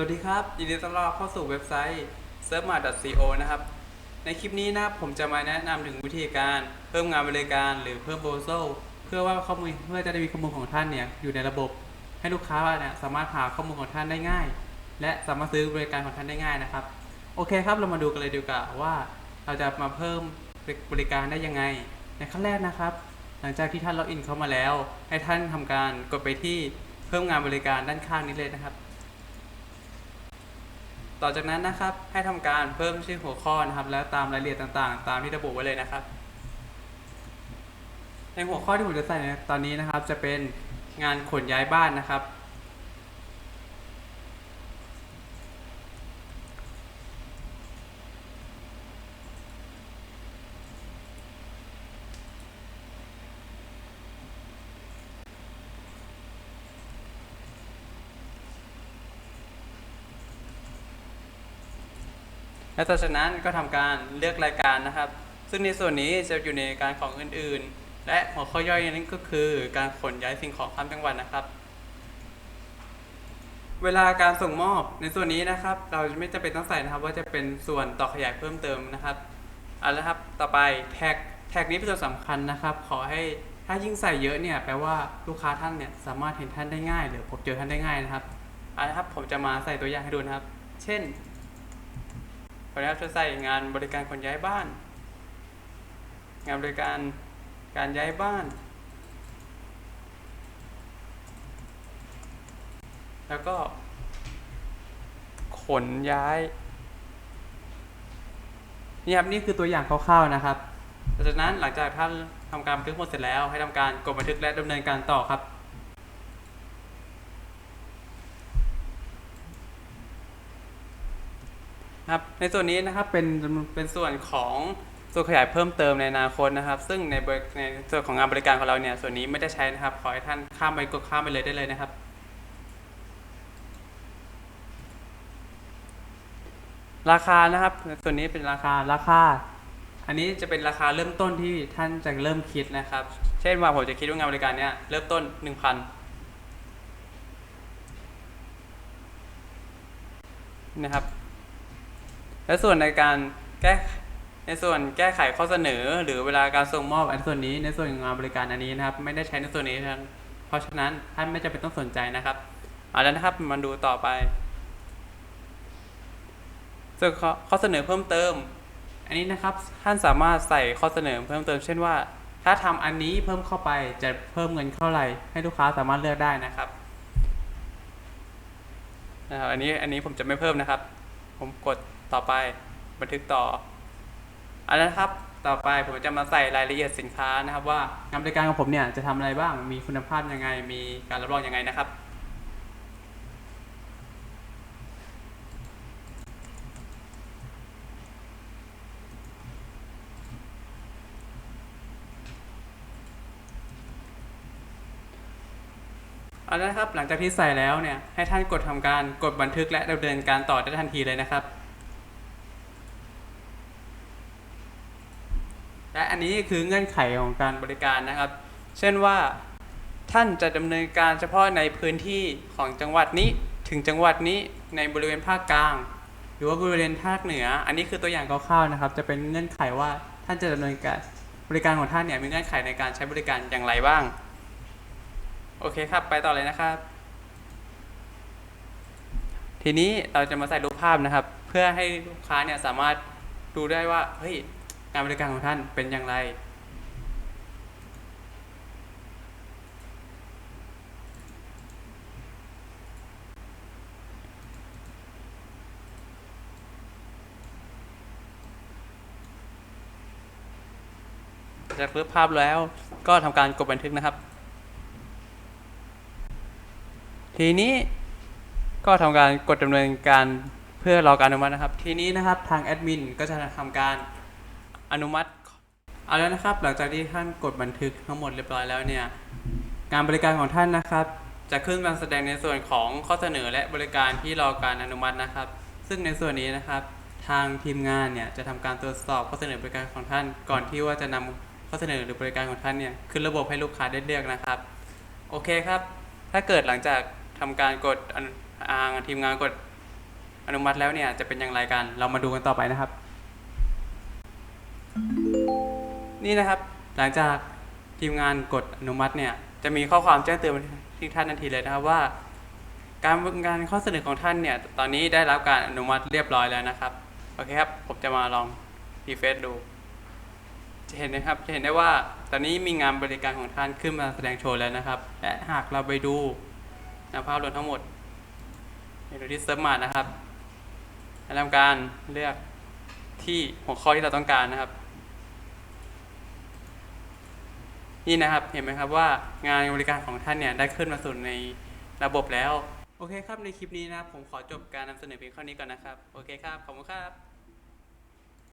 วัสดีครับ ยินดีต้อนรับเข้าสู่เว็บไซต์ s e r v m a co นะครับ ในคลิปนี้นะผมจะมาแนะนำถึงวิธีการเพิ่มงานบริการหรือเพิ่มโปรโซลเพื่อว่าข้อมูลเพื่อจะได้มีข้อมูลของท่านเนี่ยอยู่ในระบบ ให้ลูกค้าเนี่ยสามารถหาข้อมูลของท่านได้ง่าย และสามารถซื้อบริการของท่านได้ง่ายนะครับ โอเคครับเรามาดูกันเลยดีกว่าว่า เราจะมาเพิ่มบริการได้ยังไง ในขั้นแรกนะครับ หลังจากที่ท่านล็อกอินเข้ามาแล้ว ให้ท่านทำการกดไปที่เพิ่มงานบริการด้านข้างนี้เลยนะครับ ต่อจากนั้นนะครับให้ทำการเพิ่มชื่อหัวข้อนะครับ แล้วตามรายละเอียดต่างๆ ตามที่ระบุไว้เลยนะครับ ในหัวข้อที่ผมจะใส่ในตอนนี้นะครับ จะเป็นงานขนย้ายบ้านนะครับ และต่อจากนั้นก็ทำการเลือกรายการนะครับ ซึ่งในส่วนนี้จะอยู่ในการของอื่น ๆ และหัวข้อย่อยนั้นก็คือ การขนย้ายสิ่งของข้ามจังหวัดนะครับ เวลาการส่งมอบในส่วนนี้นะครับ เราไม่จำเป็นต้องใส่นะครับ ว่าจะเป็นส่วนต่อขยายเพิ่มเติมนะครับเอาละครับต่อไปแท็กแท็กนี้เป็นส่วนสำคัญนะครับ ขอให้ถ้ายิ่งใส่เยอะเนี่ยแปลว่าลูกค้าท่านเนี่ยสามารถเห็นท่านได้ง่าย หรือพบเจอท่านได้ง่ายนะครับเอาละครับผมจะมาใส่ตัวอย่างให้ดูนะครับ เช่น อนุญาตจะใส่งานบริการขนย้ายบ้าน งานบริการการย้ายบ้าน แล้วก็ขนย้ายนี่ครับนี่คือตัวอย่างคร่าวๆนะครับจากนั้นหลังจากท่านทำการบันทึกหมดเสร็จแล้วให้ทำการกดบันทึกและดำเนินการต่อครับ ครับในส่วนนี้นะครับเป็นเป็นส่วนของส่วนขยายเพิ่มเติมในอนาคตนะครับ ซึ่งในบรในส่วนของงานบริการของเราเนี่ยส่วนนี้ไม่ได้ใช้นะครับ ขอให้ท่านข้ามไปกดข้ามไปเลยได้เลยนะครับราคานะครับส่วนนี้เป็นราคาราคา อันนี้จะเป็นราคาเริ่มต้นที่ท่านจะเริ่มคิดนะครับ เช่นว่าผมจะคิดว่างานบริการเนี้ยเริ่มต้น 1,000นะครับ และส่วนในการแก้ในส่วนแก้ไขข้อเสนอ หรือเวลาการส่งมอบอันส่วนนี้ในส่วนงานบริการอันนี้นะครับ ไม่ได้ใช้ในส่วนนี้ครับเพราะฉะนั้นท่านไม่จำเป็นต้องสนใจนะครับเอาแล้วนะครับมาดูต่อไปส่วนข้อข้อเสนอเพิ่มเติม อันนี้นะครับท่านสามารถใส่ข้อเสนอเพิ่มเติม เช่นว่า ถ้าทำอันนี้เพิ่มเข้าไปจะเพิ่มเงินเท่าไหร่ให้ลูกค้าสามารถเลือกได้นะครับนะครับอันนี้อันนี้ผมจะไม่เพิ่มนะครับ ผมกด ต่อไปบันทึกต่ออันนั้นครับต่อไปผมจะมาใส่รายละเอียดสินค้านะครับ ว่างานบริการของผมเนี่ยจะทำอะไรบ้างมีคุณภาพยังไง มีการรับรองยังไงนะครับ เอาละนะครับหลังจากที่ใส่แล้วเนี่ยให้ท่านกดทำการกดบันทึกและดำเนินการต่อได้ทันทีเลยนะครับ และอั นี้คือเงื่อนไขของการบริการนะครับ เช่นว่าท่านจะดำเนินการเฉพาะในพื้นที่ของจังหวัดนี้ถึงจังหวัดนี้ในบริเวณภาคกลาง หรือว่าบริเวณภาคเหนือ อันนี้คือตัวอย่างคร่าวๆนะครับ จะเป็นเงื่อนไขว่าท่านจะดำเนินการบริการของท่านเนี่ยมีเงื่อนไขในการใช้บริการอย่างไรบ้าง โอเคครับ ไปต่อเลยนะครับ ทีนี้เราจะมาใส่รูปภาพนะครับ เพื่อให้ลูกค้าเนี่ยสามารถดูได้ว่าเฮ้ย งานบริการของท่านเป็นอย่างไร จากรูปภาพแล้วก็ทำการกดบันทึกนะครับ ทีนี้ก็ทำการกดดำเนินการเพื่อรอการอนุมัตินะครับ ทีนี้นะครับทางแอดมินก็จะทำการ อนุมัติเอาแล้วนะครับ หลังจากที่ท่านกดบันทึกทั้งหมดเรียบร้อยแล้วเนี่ยการบริการของท่านนะครับ จะขึ้นมาแสดงในส่วนของข้อเสนอและบริการที่รอการอนุมัตินะครับ ซึ่งในส่วนนี้นะครับ ทางทีมงานเนี่ยจะทำการตรวจสอบข้อเสนอบริการของท่าน ก่อนที่ว่าจะนำข้อเสนอหรือบริการของท่านเนี่ยขึ้นระบบให้ลูกค้าได้เลือกนะครับ โอเคครับ ถ้าเกิดหลังจากทำการกดอนุอ่าทีมงานกดอนุมัติแล้วเนี่ยจะเป็นอย่างไรกัน เรามาดูกันต่อไปนะครับ นี่นะครับ หลังจากทีมงานกดอนุมัติเนี่ยจะมีข้อความแจ้งเตือนที่ท่านทันทีเลยนะครับว่า การบริการข้อเสนอของท่านเนี่ยตอนนี้ได้รับการอนุมัติเรียบร้อยแล้วนะครับโอเคครับผมจะมาลองรีเฟซดู จะเห็นนะครับจะเห็นได้ว่าตอนนี้มีงานบริการของท่านขึ้นมาแสดงโชว์แล้วนะครับ และหากเราไปดูนภาพรวมทั้งหมดไปดูที่เซิร์ฟมานะครับทำการเลือกที่หัวข้อที่เราต้องการนะครับ นี่นะครับเห็นไหมครับว่างานบริการของท่านเนี่ยได้ขึ้นมาสู่ในระบบแล้ว โอเคครับในคลิปนี้นะผมขอจบการนำเสนอเพียงเท่านี้ก่อนนะครับ โอเคครับ ขอบคุณครับ